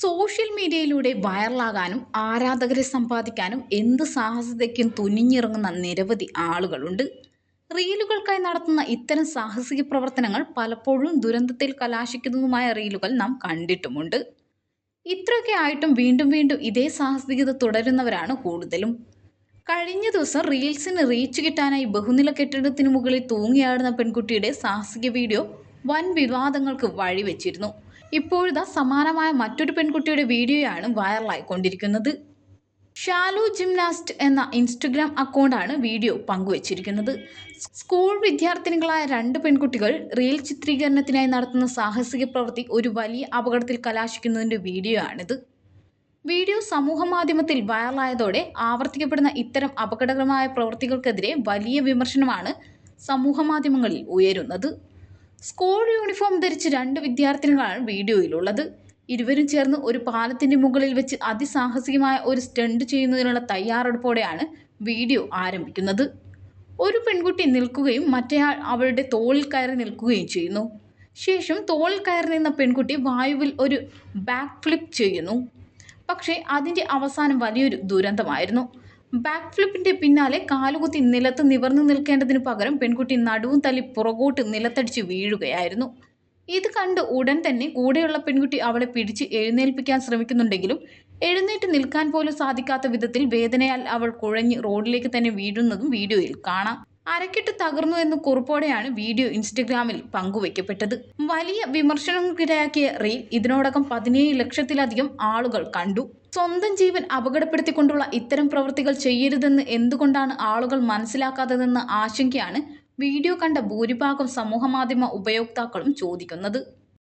Social മീഡിയയിലൂടെ വൈറലാകാനും ആരാധകരെ സമ്പാദിക്കാനും എന്ത് സാഹസികതയ്ക്കും തുനിഞ്ഞിറങ്ങുന്ന നിരവധി ആളുകളുണ്ട്. റീലുകൾക്കായി നടത്തുന്ന ഇത്തരം സാഹസിക പ്രവർത്തനങ്ങൾ പലപ്പോഴും ദുരന്തത്തിൽ കലാശിക്കുന്നതുമായ റീലുകൾ നാം കണ്ടിട്ടുമുണ്ട്. ഇത്രയൊക്കെ ആയിട്ടും വീണ്ടും വീണ്ടും ഇതേ സാഹസികത തുടരുന്നവരാണ് കൂടുതലും. കഴിഞ്ഞ ദിവസം റീൽസിന് റീച്ച് കിട്ടാനായി ബഹുനില കെട്ടിടത്തിന് മുകളിൽ തൂങ്ങിയാടുന്ന പെൺകുട്ടിയുടെ സാഹസിക വീഡിയോ വൻ വിവാദങ്ങൾക്ക് വഴിവെച്ചിരുന്നു. ഇപ്പോഴിതാ സമാനമായ മറ്റൊരു പെൺകുട്ടിയുടെ വീഡിയോയാണ് വൈറലായിക്കൊണ്ടിരിക്കുന്നത്. ഷാലു ജിംനാസ്റ്റ് എന്ന ഇൻസ്റ്റഗ്രാം അക്കൗണ്ടാണ് വീഡിയോ പങ്കുവച്ചിരിക്കുന്നത്. സ്കൂൾ വിദ്യാർത്ഥിനികളായ രണ്ട് പെൺകുട്ടികൾ റീൽ ചിത്രീകരണത്തിനായി നടത്തുന്ന സാഹസിക പ്രവൃത്തി ഒരു വലിയ അപകടത്തിൽ കലാശിക്കുന്നതിന്റെ വീഡിയോ ആണിത് വീഡിയോ സമൂഹ മാധ്യമത്തിൽ വൈറലായതോടെ ആവർത്തിക്കപ്പെടുന്ന ഇത്തരം അപകടകരമായ പ്രവൃത്തികൾക്കെതിരെ വലിയ വിമർശനമാണ് സമൂഹ മാധ്യമങ്ങളിൽ ഉയരുന്നത്. സ്കൂൾ യൂണിഫോം ധരിച്ച് രണ്ട് വിദ്യാർത്ഥിനികളാണ് വീഡിയോയിലുള്ളത്. ഇരുവരും ചേർന്ന് ഒരു പാലത്തിന്റെ മുകളിൽ വെച്ച് അതിസാഹസികമായ ഒരു സ്റ്റണ്ട് ചെയ്യുന്നതിനുള്ള തയ്യാറെടുപ്പോടെയാണ് വീഡിയോ ആരംഭിക്കുന്നത്. ഒരു പെൺകുട്ടി നിൽക്കുകയും മറ്റേയാൾ അവളുടെ തോളിൽ കയറി നിൽക്കുകയും ചെയ്യുന്നു. ശേഷം തോളിൽ കയറി നിന്ന പെൺകുട്ടി വായുവിൽ ഒരു ബാക്ക് ഫ്ലിപ്പ് ചെയ്യുന്നു. പക്ഷേ അതിന്റെ അവസാനം വലിയൊരു ദുരന്തമായിരുന്നു. ബാക്ക് ഫ്ലിപ്പിന്റെ പിന്നാലെ കാലുകുത്തി നിലത്ത് നിവർന്നു നിൽക്കേണ്ടതിന് പകരം പെൺകുട്ടി നടുവും തല്ലി പുറകോട്ട് നിലത്തടിച്ച് വീഴുകയായിരുന്നു. ഇത് കണ്ട് ഉടൻ തന്നെ കൂടെയുള്ള പെൺകുട്ടി അവളെ പിടിച്ച് എഴുന്നേൽപ്പിക്കാൻ ശ്രമിക്കുന്നുണ്ടെങ്കിലും എഴുന്നേറ്റ് നിൽക്കാൻ പോലും സാധിക്കാത്ത വിധത്തിൽ വേദനയാൽ അവൾ കുഴഞ്ഞ് റോഡിലേക്ക് തന്നെ വീഴുന്നതും വീഡിയോയിൽ കാണാം. അരക്കിട്ട് തകർന്നു എന്ന് കുറിപ്പോടെയാണ് വീഡിയോ ഇൻസ്റ്റഗ്രാമിൽ പങ്കുവയ്ക്കപ്പെട്ടത് വലിയ വിമർശനങ്ങൾക്കിടയാക്കിയ റീൽ ഇതിനോടകം പതിനേഴ് ലക്ഷത്തിലധികം ആളുകൾ കണ്ടു. സ്വന്തം ജീവൻ അപകടപ്പെടുത്തിക്കൊണ്ടുള്ള ഇത്തരം പ്രവൃത്തികൾ ചെയ്യരുതെന്ന് എന്തുകൊണ്ടാണ് ആളുകൾ മനസ്സിലാക്കാത്തതെന്ന ആശങ്കയാണ് വീഡിയോ കണ്ട ഭൂരിഭാഗം സമൂഹമാധ്യമ ഉപയോക്താക്കളും ചോദിക്കുന്നത്.